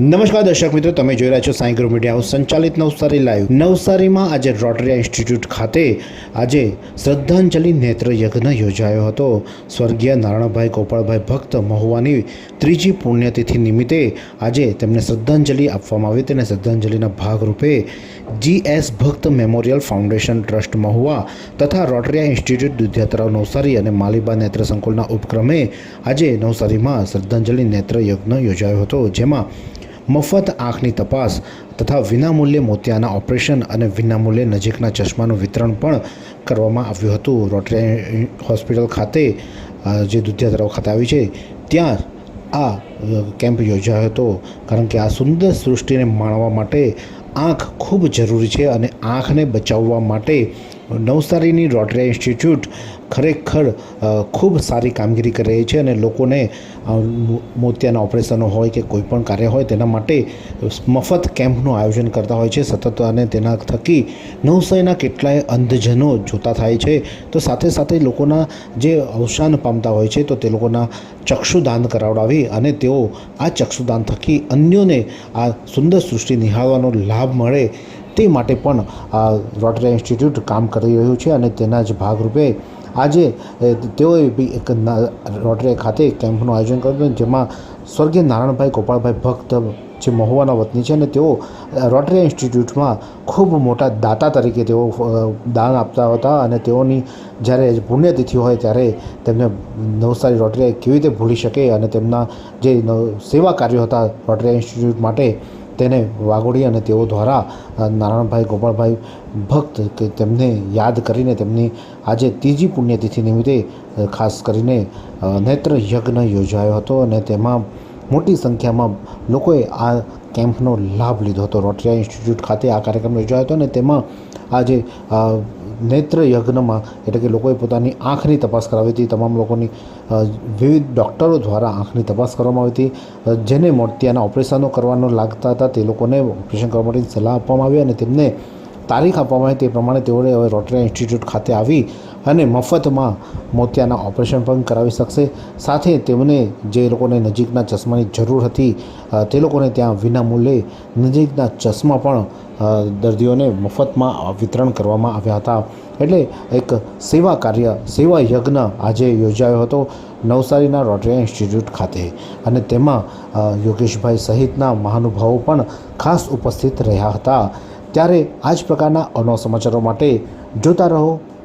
નમસ્કાર દર્શક મિત્રો, તમે જોઈ રહ્યા છો સાંઈ ગ્રુપ મીડિયા. હાઉસ સંચાલિત નવસારી લાઈવ. નવસારીમાં આજે રોટરી ઇન્સ્ટિટ્યૂટ ખાતે આજે શ્રદ્ધાંજલિ નેત્ર યજ્ઞ યોજાયો હતો. સ્વર્ગીય નારાયણભાઈ ગોપાળભાઈ ભક્ત મહુવાની ત્રીજી પુણ્યતિથિ નિમિત્તે આજે તેમને શ્રદ્ધાંજલિ આપવામાં આવી તેને શ્રદ્ધાંજલિના ભાગરૂપે જીએસ ભક્ત મેમોરિયલ ફાઉન્ડેશન ટ્રસ્ટ મહુવા તથા રોટરિયા ઇન્સ્ટિટ્યૂટ દુધિયાતરાવ નવસારી અને માલિબા નેત્ર સંકુલના ઉપક્રમે આજે નવસારીમાં શ્રદ્ધાંજલિ નેત્ર યજ્ઞ યોજાયો હતો, જેમાં મફત આંખની તપાસ તથા વિનામૂલ્યે મોતિયાના ઓપરેશન અને વિનામૂલ્યે નજીકના ચશ્માનું વિતરણ પણ કરવામાં આવ્યું હતું. રોટરી હોસ્પિટલ ખાતે જે દુધિયા તળાવ ખાતે આવી છે, ત્યાં આ કેમ્પ યોજાયો હતો. કારણ કે આ સુંદર સૃષ્ટિને માણવા માટે આંખ ખૂબ જરૂરી છે અને આંખને બચાવવા માટે નવસારીની રોટરી ઇન્સ્ટિટ્યૂટ ખરેખર ખૂબ સારી કામગીરી કરી રહી છે અને લોકોને મોતિયાના ઓપરેશનો હોય કે કોઈ પણ કાર્ય હોય તેના માટે મફત કેમ્પનું આયોજન કરતા હોય છે સતત અને તેના થકી નવસારીના કેટલાય અંધજનો જોતા થાય છે. તો સાથે સાથે લોકોના જે અવસાન પામતા હોય છે તો તે લોકોના ચક્ષુદાન કરાવડાવી અને તેઓ આ ચક્ષુદાન થકી અન્યોને આ સુંદર સૃષ્ટિ નિહાળવાનો લાભ મળે તે માટે પણ આ રોટરી ઇન્સ્ટિટ્યૂટ કામ કરી રહ્યું છે અને તેના જ ભાગરૂપે આજે તેઓએ બી એક રોટરી ખાતે કેમ્પનું આયોજન કર્યું જેમાં સ્વર્ગીય નારાયણભાઈ ગોપાળભાઈ ભક્ત જે મહુવાના વતની છે અને તેઓ રોટરી ઇન્સ્ટિટ્યૂટમાં ખૂબ મોટા દાતા તરીકે તેઓ દાન આપતા હતા અને તેઓની જ્યારે પુણ્યતિથિ હોય ત્યારે તેમને નવસારી રોટરી કેવી રીતે ભૂલી શકે અને તેમના જે સેવા કાર્યો હતા રોટરી ઇન્સ્ટિટ્યૂટ માટે તેને વાગોડી અને તેઓ દ્વારા નારાયણભાઈ, ગોપાળભાઈ ભક્ત કે તેમને યાદ કરીને તેમની આજે ત્રીજી પુણ્યતિથિ નિમિત્તે ખાસ કરીને નેત્ર યજ્ઞ યોજાયો હતો અને તેમાં મોટી સંખ્યામાં લોકોએ આ કેમ્પનો લાભ લીધો હતો. રોટરિયા ઇન્સ્ટિટ્યૂટ ખાતે આ કાર્યક્રમ યોજાયો હતો અને તેમાં આજે નેત્ર યજ્ઞમાં એટલે કે લોકોએ પોતાની આંખની તપાસ કરાવી હતી. તમામ લોકોની વિવિધ ડૉક્ટરો દ્વારા આંખની તપાસ કરવામાં આવી હતી. જેને મોતિયાના ઓપરેશનો કરવાનો લાગતા હતા તે લોકોને ઓપરેશન કરવા માટેની સલાહ આપવામાં આવી અને તેમને તારીખ આપવામાં આવી. તે પ્રમાણે તેઓએ હવે રોટરી ઇન્સ્ટિટ્યૂટ ખાતે આવી અને મફતમાં મોતિયાના ઓપરેશન પણ કરાવી શકશે. સાથે તેમને જે લોકોને નજીકના ચશ્માની જરૂર હતી તે લોકોને ત્યાં વિનામૂલ્યે નજીકના ચશ્મા પણ દર્દીઓને મફતમાં વિતરણ કરવામાં આવ્યા હતા. એટલે એક સેવા કાર્ય, સેવા યજ્ઞ આજે યોજાયો હતો નવસારીના રોટરી ઇન્સ્ટિટ્યૂટ ખાતે. અને તેમાં યોગેશભાઈ સહિતના મહાનુભાવો પણ ખાસ ઉપસ્થિત રહ્યા હતા. ત્યારે આ જ પ્રકારના અનો સમાચારો માટે જોતા રહો